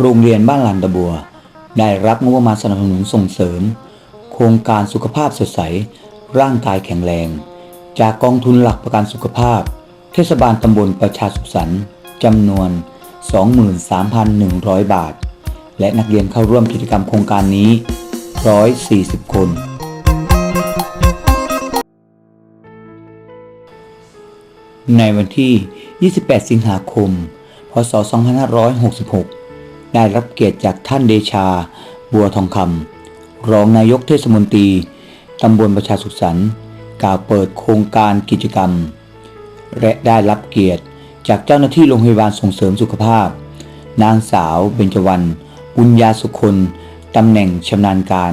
โรงเรียนบ้านลานตะบัว ได้รับงบประมาณสนับสนุนส่งเสริม โครงการสุขภาพสดใส ร่างกายแข็งแรง จากกองทุนหลักประกันสุขภาพ เทศบาลตำบลประชาสุขสันต์จำนวน 23,100 บาท และนักเรียนเข้าร่วมกิจกรรมโครงการนี้ 140 คน ในวันที่ 28 สิงหาคม พศ 2566 ได้รับเกียรติจากท่านเดชา บัวทองคำรองนายกเทศมนตรีตำบลประชาสุขสันต์กล่าวเปิดโครงการกิจกรรม และได้รับเกียรติจากเจ้าหน้าที่โรงพยาบาลส่งเสริมสุขภาพ นางสาวเบญจวรรณบุญญาสุคนตำแหน่งชำนาญการ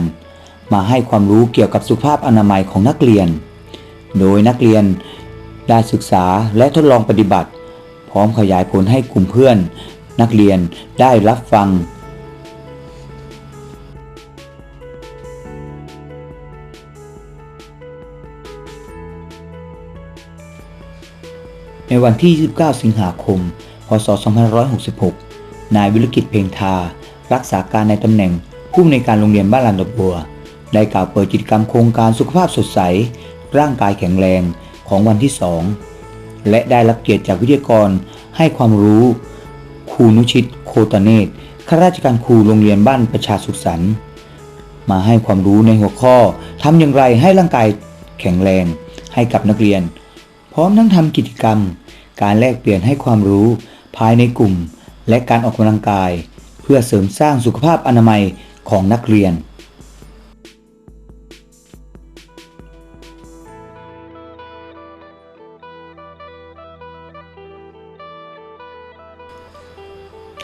มาให้ความรู้เกี่ยวกับสุขภาพอนามัยของนักเรียน โดยนักเรียนได้ศึกษาและทดลองปฏิบัติ พร้อมขยายผลให้กลุ่มเพื่อน นักเรียนได้รับฟัง ในวันที่ 29 สิงหาคม พศ 2566 นายวิรกิจเพลงทา รักษาการในตำแหน่งผู้อำนวยการโรงเรียนบ้านลานดอกบัว ได้กล่าวเปิดกิจกรรมโครงการสุขภาพสดใส ร่างกายแข็งแรงของวันที่ 2 และได้รับเกียรติจากวิทยากรให้ความรู้ รูนุชิตโคตเนตข้าราชการครูโรงเรียนบ้านประชาสุขสันต์มาให้ความรู้ในหัวข้อทำอย่างไรให้ร่างกายแข็งแรงให้กับนักเรียน พร้อมทั้งทำกิจกรรม การแลกเปลี่ยนให้ความรู้ภายในกลุ่ม และการออกกำลังกาย เพื่อเสริมสร้างสุขภาพอนามัยของนักเรียน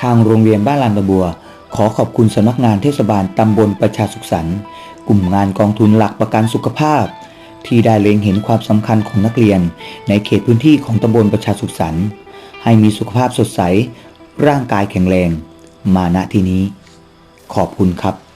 ทางโรงเรียนบ้านลานตะบัว ขอขอบคุณสำนักงานเทศบาลตำบลประชาสุขสันต์กลุ่มงานกองทุนหลักประกันสุขภาพ ที่ได้เล็งเห็นความสำคัญของนักเรียน ในเขตพื้นที่ของตำบลประชาสุขสันต์ให้มีสุขภาพสดใส ร่างกายแข็งแรง มาณที่นี้ ขอบคุณครับ